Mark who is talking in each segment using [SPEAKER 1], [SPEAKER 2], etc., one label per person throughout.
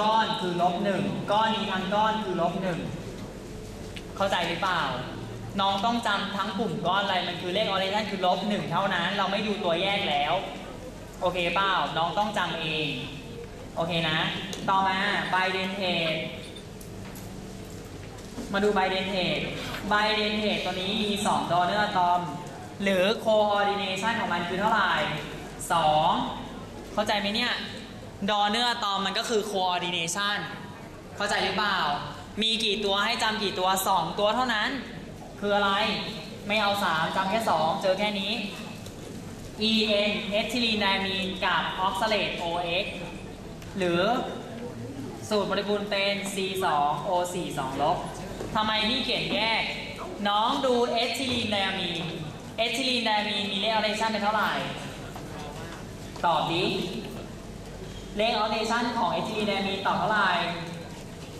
[SPEAKER 1] ก้อนคือลบหนึ่งก้อนนี้ทั้งก้อนคือลบหนึ่งเข้าใจหรือเปล่า น้องต้องจำทั้งกลุ่มก้อนอะไรมันคือเลขออเรชันคือลบหนึ่งเท่านั้น เราไม่ดูตัวแยกแล้ว โอเคเปล่าน้องต้องจำเอง โอเคนะ ต่อมาไบเดนเทสมาดูไบเดนเทสไบเดนเทสตัวนี้มี2ดอเนอร์อะตอม หรือ coordination ของมันคือเท่าไหร่ 2 เข้าใจไหมเนี่ย ดอเนอร์อตอมมันก็คือ coordination เข้าใจหรือเปล่า มีกี่ตัวให้จำกี่ตัว 2 ตัวเท่านั้น คืออะไร ไม่เอา 3จำแค่ 2 เจอแค่นี้ en เอทิลีนไดมีนกับออกซาเลต OX หรือสูตรโมเลกุลเป็น C2 O4 2ลบทำไมพี่เขียนแยก น้องดูเอทิลีนไดอะมีนเอทิลีนไดอะมีนมีเลขออเรชันเป็นเท่าไหร่ ตอบดิ เลขออเรชันของเอทิลีนไดอะมีนตอเท่าไหร่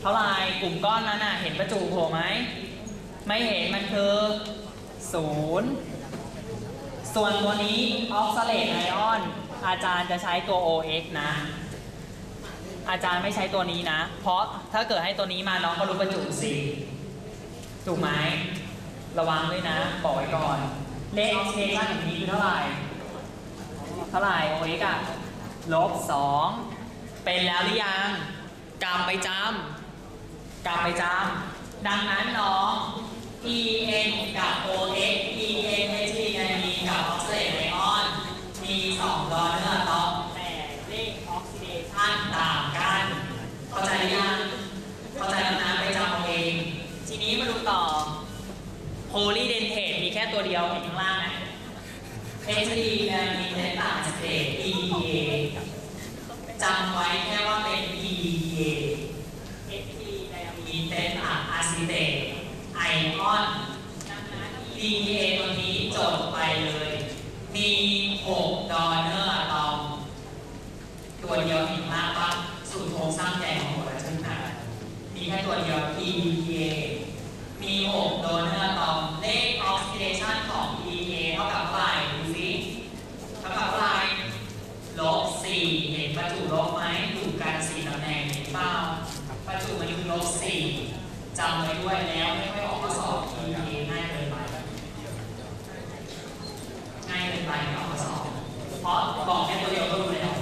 [SPEAKER 1] เท่าไหร่กลุ่มก้อนนั้นน่ะเห็นประจุโผล่ไหม ไม่เห็นมันคือศูนย์ส่วนตัวนี้ออกซาเลตไอออน อาจารย์จะใช้ตัว OX นะ อาจารย์ไม่ใช้ตัวนี้นะ เพราะถ้าเกิดให้ตัวนี้มาน้องก็รู้ประจุสิถูกไหมระวังด้วยนะ บอกไว้ก่อน เลขออกซิเดชันของนี้คือเท่าไหร่ เท่าไหร่ OX อะ ลบสองเป็นแล้วหรือยังกำไปจำกำไปจำดังนั้นน้อง En กับ OX En ในที่ในมีกับออกซิเดตไอออนมีสองดอเนอร์ตอมแต่เลขออกซิเดชันต่างกัน เข้าใจหรือยังเข้าใจแล้วนะไปจำเอาเอง ทีนี้มาดูต่อโพลีเดนเทตมีแค่ตัวเดียวเห็นข้างล่างไหม HD เนี่ยมีเดนต่างสเตต EDA จำไว้แค่ว่าเป็น EDA HD เนี่ยมีเดนต่างอะซิเตตไอออน EDA ตัวนี้จดไปเลย มี 6 ดอเนอร์อะตอม ตัวเดียวเห็นมากปะสูตรโครงสร้างแดงของหัวใจหนามีแค่ตัวเดียว EDA มี 6ดเนอร์ตอม เลขออกซิเดชันของ EDA เท่ากับเท่าไหร่ดูสิเท่ากับเท่าไหร่ลบ 4 เห็นประจุลบไหมอยู่กัน4ตำแหน่งเห็นเปล่าประจุมันคือลบ 4จำไว้ด้วยแล้วไม่ค่อยออกข้อสอบ EDA ง่ายเกินไป ง่ายเกินไปไม่ออกข้อสอบ เพราะบอกแค่ตัวเดียวก็รู้แล้ว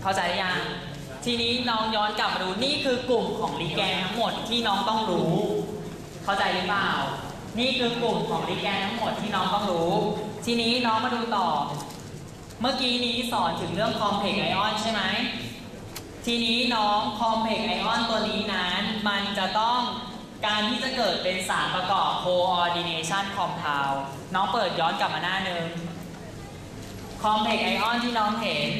[SPEAKER 1] เข้าใจหรือยัง ทีนี้น้องย้อนกลับมาดูนี่คือกลุ่มของลิแกนทั้งหมดที่น้องต้องรู้ เข้าใจหรือเปล่า นี่คือกลุ่มของลิแกนทั้งหมดที่น้องต้องรู้ ทีนี้น้องมาดูต่อ เมื่อกี้นี้สอนถึงเรื่องคอมเพล็กไอออนใช่ไหมทีนี้น้องคอมเพล็กไอออนตัวนี้นั้นมันจะต้องการที่จะเกิดเป็นสารประกอบ coordination compound น้องเปิดย้อนกลับมาหน้าหนึ่งคอมเพล็กไอออนที่น้องเห็น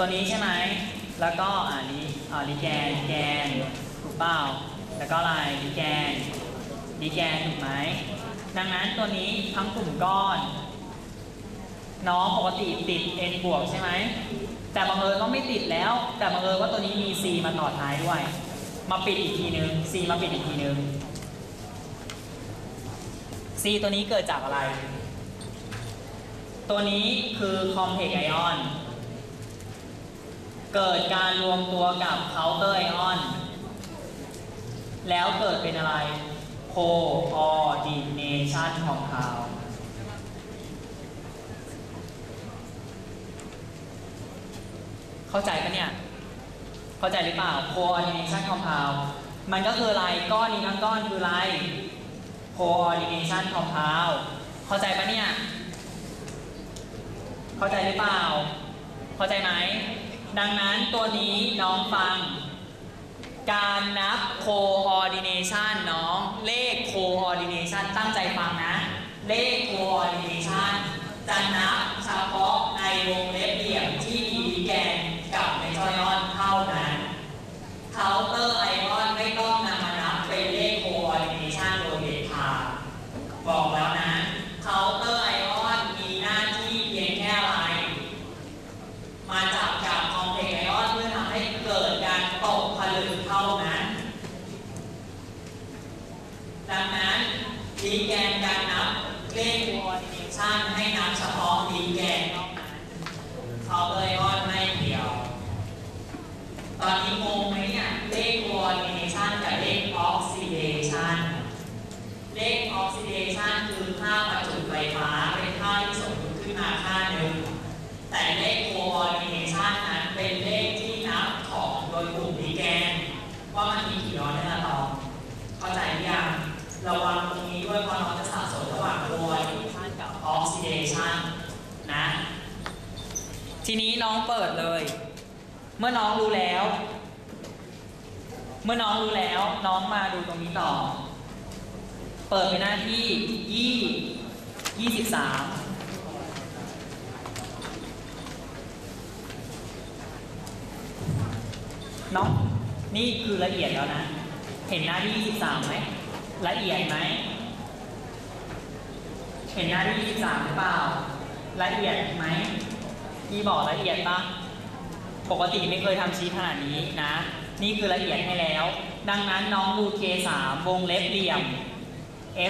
[SPEAKER 1] ตัวนี้ใช่ไหม แล้วก็อ่านี้อ่าลิแกนลิแกนถูกเปล่า แล้วก็อะไรลิแกนลิแกนถูกไหม ดังนั้นตัวนี้ทั้งกลุ่มก้อน น้องปกติติด n บวกใช่ไหม แต่บังเอิญว่าไม่ติดแล้ว แต่บังเอิญว่าตัวนี้มี c มาต่อท้ายด้วย มาปิดอีกทีนึง c มาปิดอีกทีนึง c ตัวนี้เกิดจากอะไร ตัวนี้คือ complex ion เกิ เกิดการรวมตัวกับ counter ion แล้วเกิดเป็นอะไร coordination compound เข้าใจปะเนี่ย เข้าใจหรือเปล่า coordination compound มันก็คืออะไร ก้อนนี้ทั้งก้อนคืออะไร coordination compound เข้าใจปะเนี่ย เข้าใจหรือเปล่า เข้าใจไหม ดังนั้นตัวนี้น้องฟัง การนับ coordination น้องเลข coordination ตั้งใจฟังนะ เลข coordination จะนับเฉพาะในวงเล็บเหลี่ยมที่มีแกนกับไมจอยออนเท่านั้นเคาน์เตอร์ไอออนไม่ต้องนำมานับเป็นเลข coordination โดยเด็ดขาดบอกแล้วนะ เคาน์เตอร์ไอออนมีหน้าที่เพียงแค่อะไร มาจับกับคอมเพล็กซ์ไอออนเพื่อทำให้เกิดการ การตกผลึกเท่านั้น ดังนั้นดีแกนการนับเลขวอนิชันให้นับเฉพาะดีแกนเท่านั้นเขาเลยว่าไม่เกี่ยว ตอนนี้งงไหมเนี่ย เลข coordination กับเลข oxidation เลข oxidation คือค่าประจุไฟฟ้าเป็นค่าที่สมดุลขึ้นมาค่าหนึ่ง แต่เลข coordination นั้นเป็นเลขที่นับของโดยกลุ่มดีแกน ว่ามันมีกี่ร้อยนะตองเข้าใจหรือยังระวังตรงนี้ด้วยเพราะน้องจะสับสนระหว่าง coordination กับ oxidation นะ ที นี้น้องเปิดเลย เมื่อน้องรู้แล้ว เมื่อน้องรู้แล้ว น้องมาดูตรงนี้ต่อ เปิดไปหน้าที่ยี่ยี่สิบสามน้องนี่คือละเอียดแล้วนะ เห็นหน้าที่ยี่สามไหมละเอียดไหม เห็นหน้าที่ยี่สามหรือเปล่า ละเอียดไหม พี่บอกละเอียดปะปกติไม่เคยทำชีทขนาดนี้นะ นี่คือละเอียดให้แล้ว ดังนั้นน้องดู K3 วงเล็บเหลี่ยม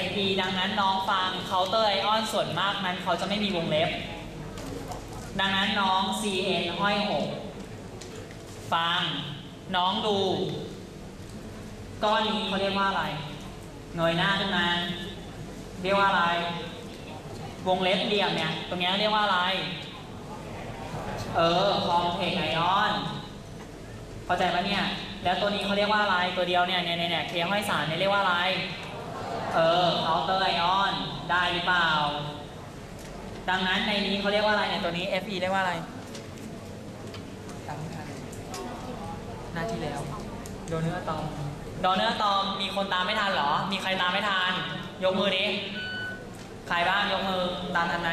[SPEAKER 1] FE ดังนั้นน้องฟังเคาน์เตอร์ไอออนส่วนมากนั้นเขาจะไม่มีวงเล็บ ดังนั้นน้อง CN ห้อย6ฟัง น้องดู ก้อนนี้เขาเรียกว่าอะไรเงยหน้าขึ้นมาเรียกว่าอะไร วงเล็บเหลี่ยมเนี่ย ตรงนี้เรียกว่าอะไร เออคอมเพล็กไอออน เข้าใจปะเนี่ย แล้วตัวนี้เขาเรียกว่าอะไร ตัวเดียวเนี่ยเนี่ยเนี่ยเคห้อยสารเนี่ยเรียกว่าอะไร เออเคาน์เตอร์ไอออน ได้หรือเปล่า ดังนั้นในนี้เขาเรียกว่าอะไรเนี่ยตัวนี้ FE เรียกว่าอะไรจำไม่ทันหน้าที่แล้ว โดนเนื้อตอม โดนเนื้อตอม มีคนตามไม่ทันเหรอ มีใครตามไม่ทัน ยกมือดิ ใครบ้างยกมือ ตามทันไหม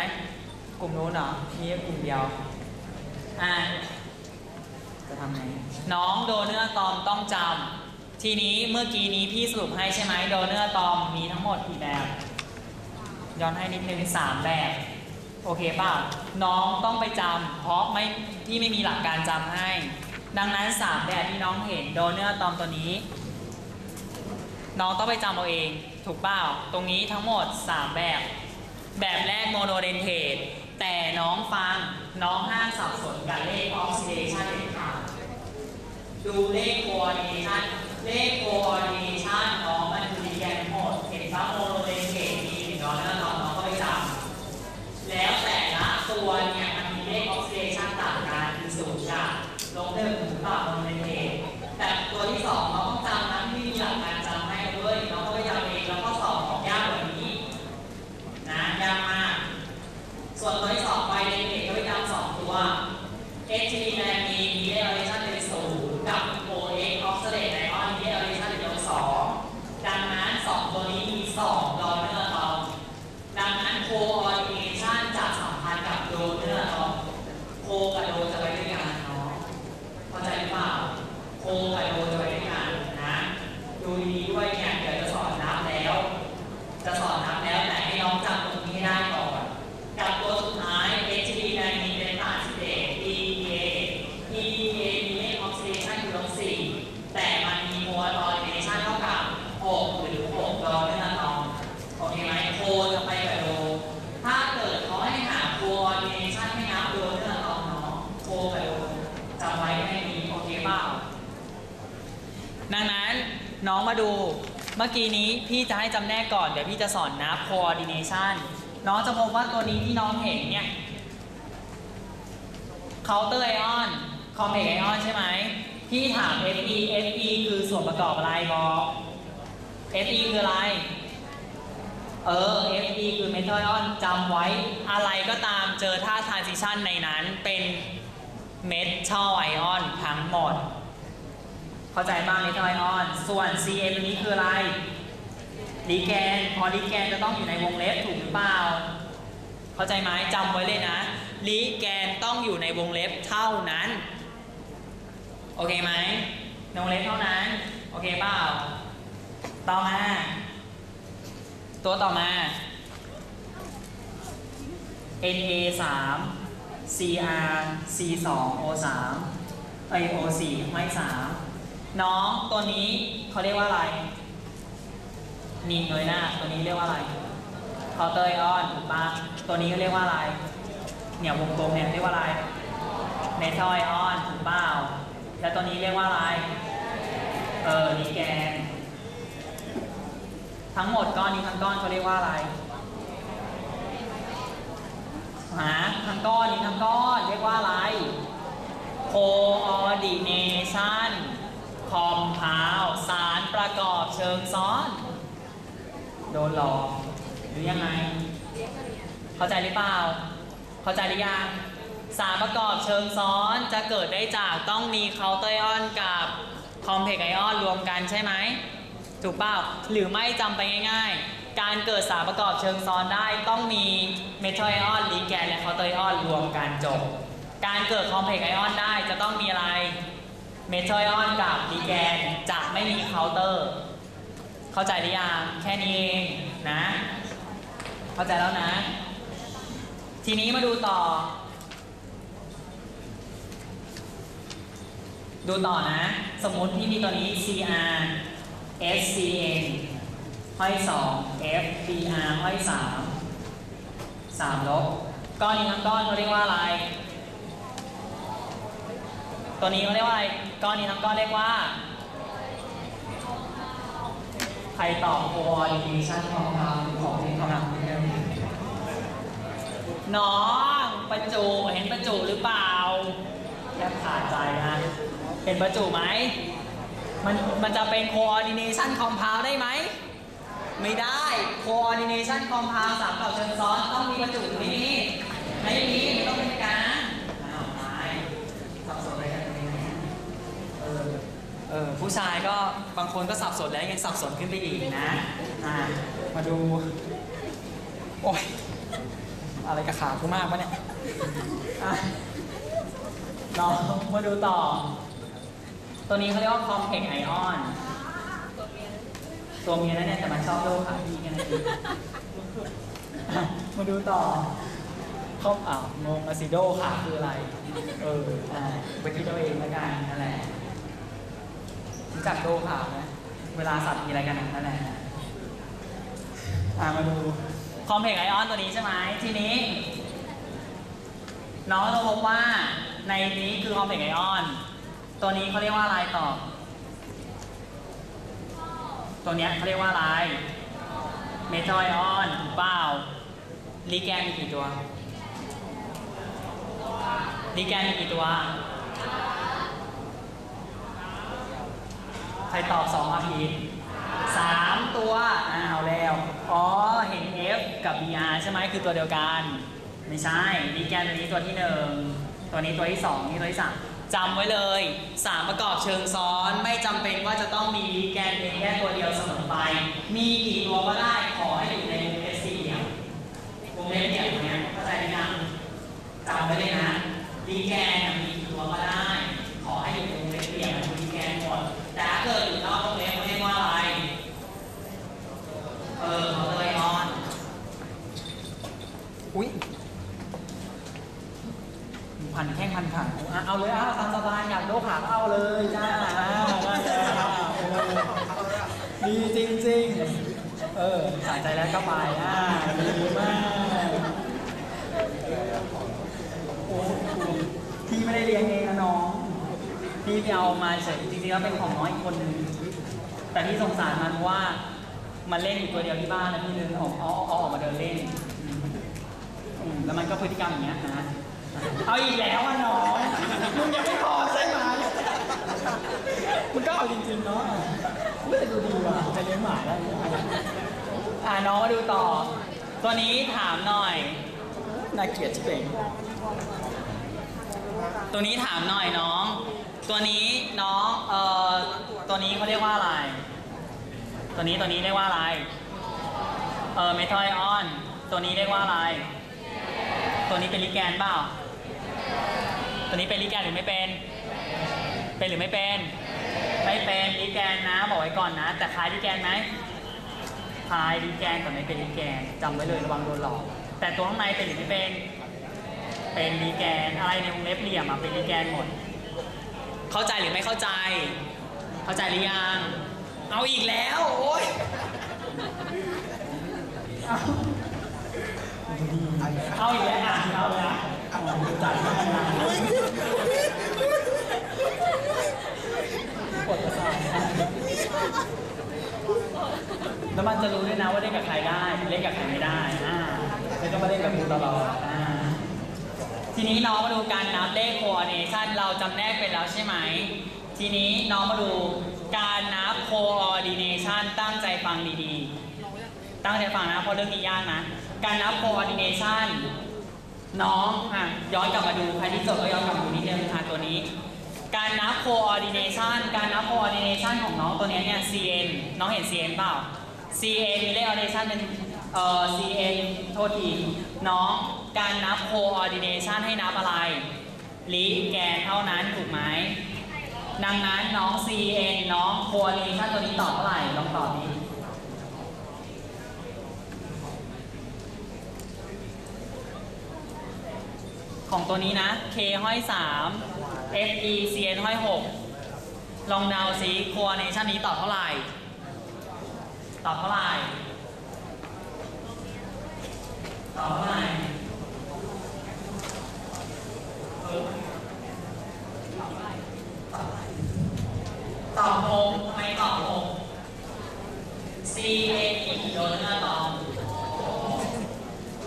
[SPEAKER 1] กลุ่มนู้นเหรอ มีกลุ่มเดียว อะจะทำไงน้องโดเนอร์ตอมต้องจำทีนี้เมื่อกี้นี้พี่สรุปให้ใช่ไหมโดเนอร์ตอมมีทั้งหมดกี่แบบย้อนให้นิดนึงสามแบบ โอเคป่ะน้องต้องไปจำเพราะไม่พี่ไม่มีหลักการจำให้ ดังนั้นสามแบบที่น้องเห็นโดเนอร์ตอมตัวนี้ น้องต้องไปจำเอาเอง ถูกเปล่าตรงนี้ทั้งหมด 3 แบบ แบบแรกโมโนเดนเทต แต่น้องฟังน้องห้ามสับสนกับเลขออกซิเดชันเด็ดขาดดูเลขโคอ r d ดิเนชันเลขโคอ r d ดิเนชันน้องมันคือดีแกนหมดเห็นปะโมโนเลนเกตมีหนึ่งน้อยแล้วน้องน้องก็ไปจำแล้วแต่ละตัวเนี่ยมันมีเลขออกซิเดชันต่างกันคือศูนย์กับลบหนึ่งถึงต่อโมโนเดนเทตแต่ตัวที่สองน้องต้องจำนะที่มีหลักการจำให้ด้วยน้องก็ไปจำเองแล้วก็สอบของยากกว่านี้นะยากมาก ส่วนตัวที่สองไปเด็กๆก็ไปจำสองตัว h t แรงมีมีเลข relation เป็นศูนย์กับ OX oxidate ion มีเลข relation เป็นลบสองดังนั้นสองตัวนี้มีสองดอเนอร์ตอมดังนั้น coordination จะสัมพันธ์กับโดเนอร์ตอมโคกับโดจะไปด้วยกันเนาะเข้าใจหรือเปล่า โคกับโดจะไปด้วยกันนะ ดูดีๆด้วยเนี่ยเดี๋ยวจะสอนนับแล้ว จะสอนนับแล้วแต่ให้น้องจำตรงนี้ให้ได้ก่อน กับตัวสุดท้าย HB ในมีเป็นฐานสิเด EDA EDA มีเลขออกซิเดชันคือลบ4แต่มันมีโมลอริเนชันเท่ากับ 6 หรือ 6ดอลเนอร์ตองโอเคไหมโคจะไปกับโด ถ้าเกิดเขาให้หาโคออริเนชันให้นับโดเนอร์ตองเนาะโคกับโดจำไว้แค่นี้โอเคเปล่า ดัง น้องมาดู เมื่อกี้นี้พี่จะให้จำแนกก่อน เดี๋ยวพี่จะสอนนับ coordination น้องจะพบว่าตัวนี้ที่น้องเห็นเนี่ย counter ion complex ion ใช่ไหม พี่ถาม Fe Fe คือส่วนประกอบอะไรบอก Fe คืออะไร เออ Fe คือ metal ion จำไว้ อะไรก็ตามเจอท่า transition ในนั้นเป็น metal ion ทั้งหมด เข้าใจบ้างนิดหน่อยออน ส่วน CN ตัวนี้คืออะไรดีแกนพอดีแกนจะต้องอยู่ในวงเล็บถูกหรือเปล่า เข้าใจไหมจำไว้เลยนะลีแกนต้องอยู่ในวงเล็บเท่านั้น โอเคไหมในวงเล็บเท่านั้น โอเคเปล่า ต่อมา ตัวต่อมา NA 3 CR C 2 O 3 ไอ O 4 ห้อย3 น้องตัวนี้เขาเรียกว่าอะไรนีเงยหน้า ตัวนี้เรียกว่าอะไรเคาน์เตอร์ไอออนถูกปะตัวนี้เขาเรียกว่าอะไร เนี่ยวงกลมเนี่ยเรียกว่าอะไรเมทัลไอออนถูกเปล่าแล้วตัวนี้เรียกว่าอะไร เออนีแกน ทั้งหมดก้อนนี้ทั้งก้อนเขาเรียกว่าอะไรหาทั้งก้อนนี้ทั้งก้อนเรียกว่าอะไร coordination compound สารประกอบเชิงซ้อน โดนหลอกหรือยังไง เข้าใจหรือเปล่า เข้าใจหรือยังสารประกอบเชิงซ้อนจะเกิดได้จากต้องมีเคาน์เตอร์ไอออนกับคอมเพล็กซ์ไอออนรวมกันใช่ไหมถูกเปล่าหรือไม่จำไปง่าย ๆ การเกิดสารประกอบเชิงซ้อนได้ต้องมีเมทัลไอออนลีแกนและเคาน์เตอร์ไอออนรวมกันจบ การเกิดคอมเพล็กซ์ไอออนได้จะต้องมีอะไร เมทัลไออนกับลีแกนจะไม่มีเคาน์เตอร์ เข้าใจหรือยังแค่นี้เองนะ เข้าใจแล้วนะ ทีนี้มาดูต่อ ดูต่อนะ สมมติที่มีตัวนี้ CR SCN ห้อย2 FBR ห้อย3 3ลบก้อนนี้ทั้งก้อนเขาเรียกว่าอะไร ตัวนี้เขาเรียกว่าอะไรก้อนนี้ทั้งก้อนเรียกว่า ใครตอบ coordination ของเราของที่กำลังเรียน้องประจุเห็นประจุหรือเปล่าแทบขาดใจนะเห็นประจุไหมมันมันจะเป็น coordination compound ได้ไหม ไม่ได้ coordination compound สามกับเชิงซ้อนต้องมีประจุหรือไม่มีไม่มีไม่ต้องเป็นกลางอ้าวตายสับสนอะไรกันตรงนี้เออ เออผู้ชายก็บางคนก็สับสนแล้วยังสับสนขึ้นไปอีกนะอ่ามาดู โอ้ยอะไรกับขากูมากวะเนี่ยอะเรามาดูต่อ ตัวนี้เขาเรียกว่า complex ion ตัวเมียนั่นเนี่ยแต่มันชอบโลขาพี่กันนะมาดูต่อข้อมอ้าวงงอะซิโดขาคืออะไร เอออ่าไปคิดเอาเองล้วกันนั่นแหละ รู้จักโดขาวไหมเวลาสัตว์มีอะไรกันนั่นแหละามาดูคอมเพล็กไอออนตัวนี้ใช่ไหมทีนี้ น้องเราพบว่าในนี้คือคอมเพล็กไอออน ตัวนี้เขาเรียกว่าอะไรต่อ ตัวนี้เขาเรียกว่าอะไรเมทัลไอออนถูกเปล่าลีแกนมีกี่ตัวลีแกนมีกี่ตัว ใค รตอบ2อาพีสามตัวอ้าวแล้ว อ๋อ เห็น F กับ BR ใช่ไหมคือตัวเดียวกัน ไม่ใช่ดีแกนตัวนี้ตัวที่หนึ่งตัวนี้ตัวที่สองนี่ตัวที่สามจำไว้เลยสามประกอบเชิงซ้อนไม่จำเป็นว่าจะต้องมีดีแกนเพียงแค่ตัวเดียวเสมอไป มีกี่ตัวก็ได้ขอให้อยู่ในวงเล็บสี่เหลี่ยมวงเล็บเหลี่ยมเนี้ยเข้าใจไหมยังจำไว้เลยนะดีแกนมีกี่ตัวก็ได้ ขอให้อยู่ในวงเล็บเหลี่ยมมันดีแกนหมด แต่ถ้าเกิดอยู่นอกวงเล็บเขาเรียกว่าอะไร เออเขาเลยออน อุ้ยพั นแข้งพันขาอะเอาเลยอะตามสบายอยากโดขาก็เอาเลยจ้าอ่าได้เลยอะเออดีจริงๆ เออสายใจแล้วก็ไปอ่าดีมากโอ้พี่ไม่ได้เลี้ยงเองนะน้องพี่ไปเอามาเฉยจริงๆแล้วเป็นของน้อยอีกคนนึงแต่พี่สงสารมันเพราะว่ามันเล่นอยู่ตัวเดียวที่บ้านแล้วพี่เลยเอาเอาเอาออกมาเดินเล่นแล้วมันก็พฤติกรรมอย่างเงี้ยนะ เอาอีกแล้วอะน้องมึงยังไม่พอใช่ไหมมึงก็เอาจริงๆเนาะเฮ้ยดูดีว่ะจะเลี้ยงหมาได้เนี่ยอ่าน้องมาดูต่อ ตัวนี้ถามหน่อยน่าเกลียดชิบเองตัวนี้ถามหน่อยน้อง ตัวนี้น้องเอ่อตัวนี้เขาเรียกว่าอะไร ตัวนี้ตัวนี้เรียกว่าอะไรเออเมทัลไอออน ตัวนี้เรียกว่าอะไร ตัวนี้เป็นลิแกนเปล่า ตัวนี้เป็นลิแกนหรือไม่เป็น เป็นหรือไม่เป็น ไม่เป็นลิแกนนะบอกไว้ก่อนนะ แต่คล้ายลิแกนไหมคล้ายลิแกนแต่ไม่เป็นลิแกนจำไว้เลยระวังโดนหลอก แต่ตัวข้างในเป็นหรือไม่เป็น เป็นลิแกนอะไรในวงเล็บเหลี่ยมอะเป็นลิแกนหมด เข้าใจหรือไม่เข้าใจ เข้าใจหรือยัง เอาอีกแล้วโอ้ยเอาอีกแล้วอะเอาเลยอะจัดมาปว แล้วมันจะรู้ด้วยนะว่าเล่นกับใครได้เล่นกับใครไม่ได้อ่าแล้วก็มาเล่นกับกูตลอดอ่าทีนี้น้องมาดูการนับเลข coordination เราจำแนกเป็นแล้วใช่ไหม ทีนี้น้องมาดูการนับ coordination ตั้งใจฟังดีๆ ตั้งใจฟังนะเพราะเรื่องนี้ยากนะ การนับ coordination น้ น้องอะย้อนกลับมาดูใครที่จดก็ย้อนกลับมาดูนิดนึงค่ะตัวนี้ การนับ coordination การนับ coordination ของน้องตัวนี้เนี่ย CN น้องเห็น CN เปล่า CN มีเลข coordination เป็นเอ่อ CN โทษทีน้องการนับ coordination ให้นับอะไรลิแกนเท่านั้นถูกไหมดังนั้นน้อง CN น้อง coordination ตัวนี้ตอบเท่าไหร่ลองตอบดิ ของตัวนี้นะ K ห้อย3 F E C N ห้อย6ลองเดาซิ coordination นี้ตอบเท่าไหร่ ตอบเท่าไหร่ ตอบเท่าไหร่ตอบหกทำไมตอบหก C A E โดนหน้าตอบ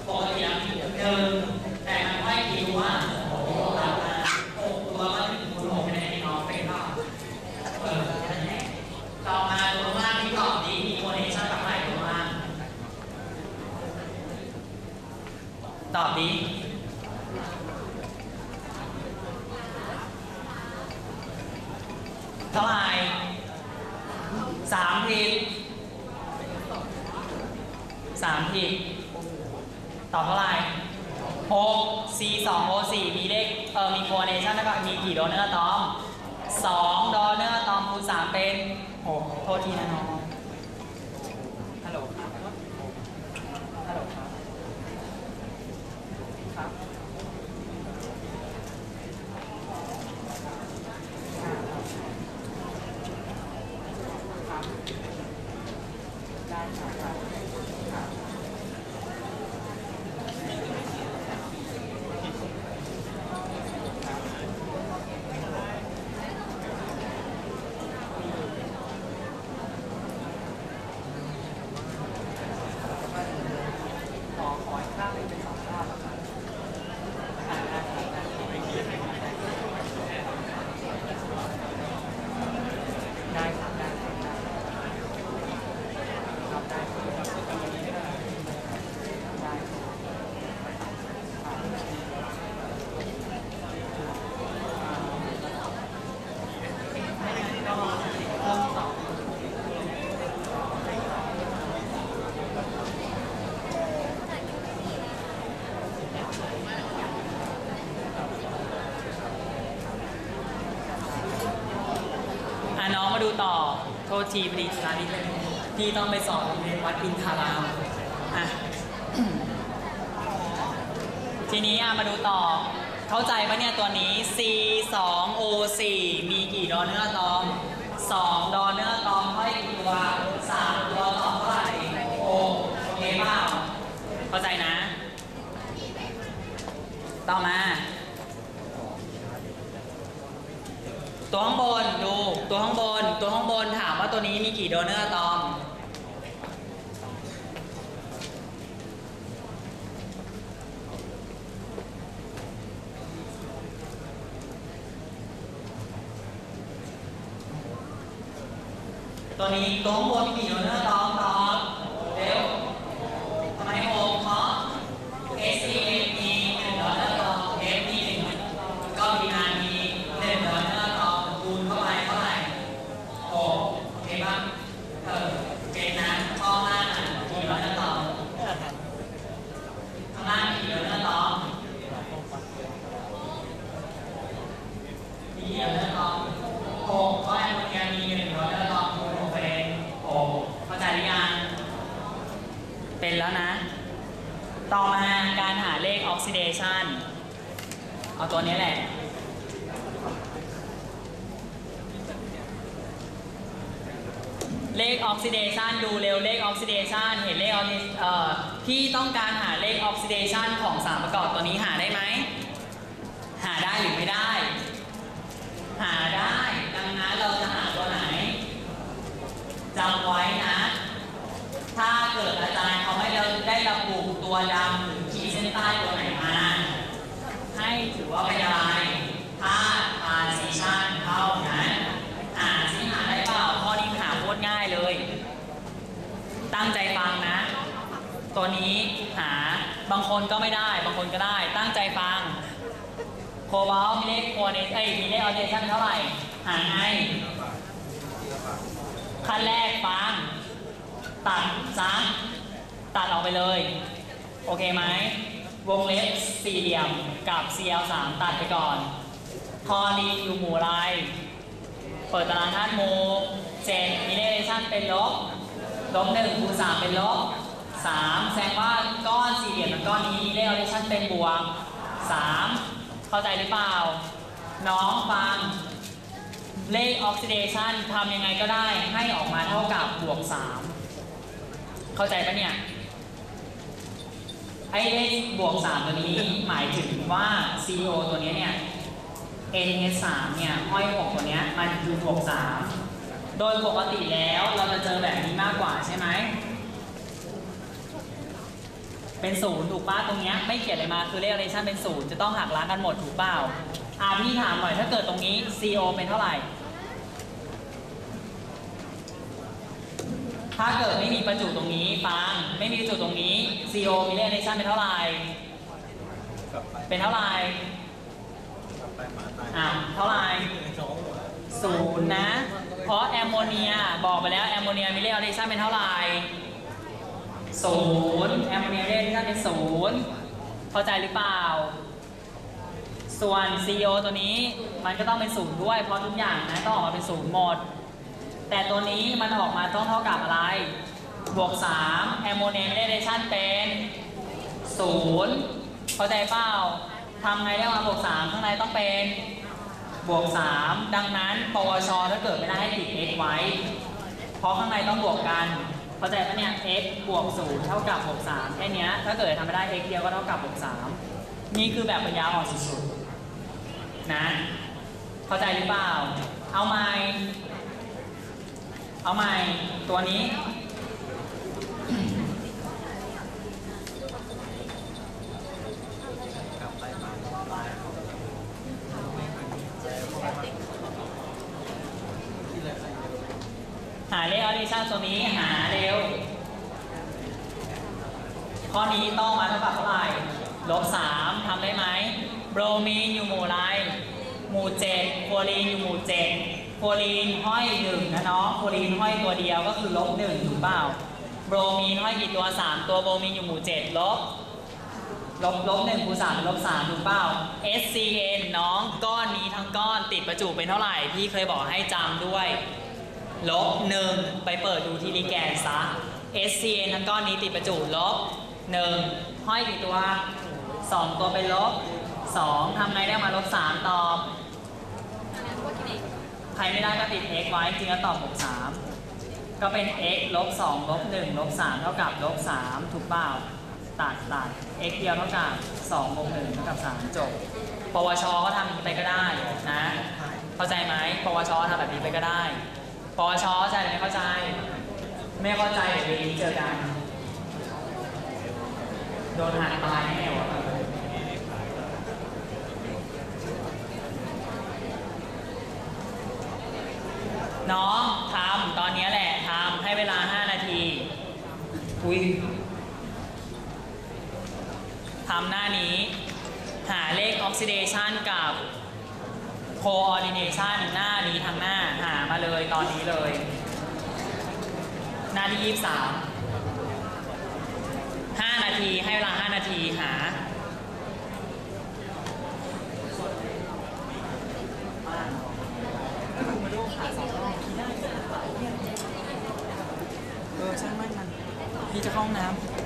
[SPEAKER 1] ปกติแล้วหนึ่ง แต่มันไม่กี่ตัวโอ้โหตามมาหกตัวมาถึงคูณหกคะแนนน้องเป็นเปล่าเออนั่นแหละต่อมาตัวล่างที่ตอบนี้มีโคเนชั่นกับอะไรตัวล่างตอบดีเท่าไหร่สามผิดสามผิดตอบเท่าไหร่ 6 C2O4 มีเลขเออมีโคเนชั่นแล้วก็มีกี่โดเนอร์ตอม2โดเนอร์ตอมคูณ3เป็น 6 โทษทีนะน้อง ฮัลโหลครับ ฮัลโหลครับ ครับ ครับ ได้ครับครับครับ ขอขออีกข้างหนึ่งเป็นสองข้างแล้วกันอ่าได้ครับได้ครับได้ครับได้ครับได้ครับได้ครับไม่งั้นก็เพิ่มสอง อะน้องมาดูต่อ โทษทีพอดีสานิดนึงพี่ต้องไปสอนโรงเรียนวัดอินทารามอะทีนี้มาดูต่อ เข้าใจปะเนี่ยตัวนี้ C 2 O 4 มีกี่ดอเนื้อตอม 2 ดอเนื้อตอมค่อยกี่ตัว3ตัวตอบเท่าไหร่โอเคเปล่าเข้าใจนะ ต่อมา ตัวข้างบนดู ตัวข้างบน ตัวนี้มีกี่โดเนอร์ตอม ตัวนี้ตัวข้างบนมีกี่โดเนอร์อะตอมตอบเร็วทำไมโอมเพราะ S C A P หนึ่งโดเนอร์อะตอม F มีหนึ่งก็มีนามีหนึ่งโดเนอร์อะตอมคูณเข้าไปเท่าไหร่ โอ้โอเคป่ะเออเจนนะข้อล่างอะกี่ร้อยนะตอมข้างล่างกี่ร้อยนะตอมมีกี่ร้อยนะตอมหกเพราะไอ้คนเนี้ยมีหนึ่งร้อยนะตอมคูณหกเป็นโอ้เข้าใจหรือยัง เป็นแล้วนะ ต่อมาการหาเลขออกซิเดชันเอาตัวนี้แหละ เลขออกซิเดชันดูเร็วเลขออกซิเดชันเห็นเลขออกซิเอ่อพี่ต้องการหาเลขออกซิเดชันของสารประกอบตัวนี้หาได้ไหม หาได้หรือไม่ได้ หาได้ดังนั้นเราจะหาตัวไหนจำไว้นะ ถ้าเกิดอาจารย์เขาไม่ได้ระบุ ตัวดำหรือขีดเส้นใต้ตัวไหนมา ให้ถือว่าเป็นอะไรถ้า transition เท่านั้นอ่านสิหาได้เปล่าข้อนี้หาโคตรง่ายเลย ตั้งใจฟังนะ ตัวนี้หาบางคนก็ไม่ได้ บางคนก็ได้ ตั้งใจฟัง โควาลมีเลขโคเนเอ้ยมีเลขออเดชั่นเท่าไหร่ หาไงขั้นแรกฟัง ตัดซ้ำตัดออกไปเลย โอเคไหม วงเล็บสี่เหลี่ยมกับ CL3 ตัดไปก่อน คอรีอยู่หมู่ไร เปิดตารางธาตุหมู่เจ็ดมีเลชันเป็นลบ ลบหนึ่งคูณสามเป็นลบสามแสดงว่าก้อนสี่เหลี่ยมกับก้อนนี้มีเลเดชั่นเป็นบวกสามเข้าใจหรือเปล่า น้องฟังเลขออกซิเดชันทำยังไงก็ได้ให้ออกมาเท่ากับบวกสามเข้าใจปะเนี่ย ไอ้เลขบวก 3 ตัวนี้หมายถึงว่า CO ตัวนี้เนี่ย NH3 เนี่ยห้อย6ตัวเนี้ยมันคือบวก 3 โดยปกติแล้วเราจะเจอแบบนี้มากกว่าใช่ไหม เป็นศูนย์ถูกป้าตรงเนี้ยไม่เขียนอะไรมาคือเลข relation เป็นศูนย์จะต้องหักล้างกันหมดถูกเปล่าอ่าพี่ถามหน่อยถ้าเกิดตรงนี้ CO เป็นเท่าไหร่ ถ้าเกิดไม่มีประจุตรงนี้ฟังไม่มีประจุตรงนี้ CO มีเลข relation เป็นเท่าไหร่เป็นเท่าไหร่อ่าเท่าไหร่ศูนย์นะ เพราะแอมโมเนียบอกไปแล้วแอมโมเนียมีเลข relation เป็นเท่าไหร่ศูนย์แอมโมเนียเลข relation เป็นศูนย์เข้าใจหรือเปล่า ส่วน CO ตัวนี้มันก็ต้องเป็นศูนย์ด้วยเพราะทุกอย่างนะต้องออกมาเป็นศูนย์หมด แต่ตัวนี้มันออกมาต้องเท่ากับอะไร บวก3แอมโมเนียมไดเรชันเป็น0เข้าใจเปล่าทำไงได้มาบวก3ข้างในต้องเป็นบวก 3 ดังนั้น ปวช ถ้าเกิดไม่ได้ให้ติด x ไว้ เพราะข้างในต้องบวกกัน เข้าใจปะเนี่ย x บวก 0 เท่ากับบวก 3 แค่นี้ถ้าเกิดทำไม่ได้ x เดียวก็เท่ากับบวก 3 นี่คือแบบปัญญาอ่อนสุดๆนะ เข้าใจหรือเปล่า เอาไหม เอาใหม่ ตัวนี้ หาเลขออดิชั่นตัวนี้หาเร็ว ข้อนี้ต้องมาเท่ากับเท่าไหร่ลบสามทำได้ไหมโบรมีนอยู่หมู่ไรหมู่เจ็ดโคลีนอยู่หมู่เจ็ด โคลีนห้อยหนึ่งนะเนาะโคลีนห้อยตัวเดียวก็คือลบหนึ่งถูกเปล่าโบรมีนห้อยกี่ตัวสามตัวโบรมีนอยู่หมู่เจ็ดลบลบลบหนึ่งคูณสามเป็นลบสามถูกเปล่า SCN น้องก้อนนี้ทั้งก้อนติดประจุเป็นเท่าไหร่ พี่เคยบอกให้จำด้วยลบหนึ่งไปเปิดดูที่ดีแกนซะ SCN ทั้งก้อนนี้ติดประจุลบหนึ่งห้อยกี่ตัวสองตัวเป็นลบสองทำไงได้มาลบสามตอบ ใครไม่ได้ก็ติด x ไว้จริงแล้วตอบ บวก 3 ก็เป็น x ลบ 2 ลบ 1 ลบ 3 เท่ากับ ลบ 3 ถูกเปล่า ตัดตัด x เดียวเท่ากับ 2 บวก 1 เท่ากับ 3 จบ ปวช ก็ทำอย่างนี้ไปก็ได้นะ เข้าใจไหม ปวช ทำแบบนี้ไปก็ได้ ปวชเข้าใจหรือไม่เข้าใจ ไม่เข้าใจเดี๋ยวนี้เจอกัน โดนหักตายแน่วะ น้องทำตอนนี้แหละทำให้เวลา 5 นาทีอุ้ยทำหน้านี้ หาเลขออกซิเดชันกับ coordination หน้านี้ทั้งหน้าหามาเลยตอนนี้เลย หน้าที่ 23 5 นาทีให้เวลา 5 นาทีหา เออช่างมันมัน พี่ จะเข้าห้องน้ำ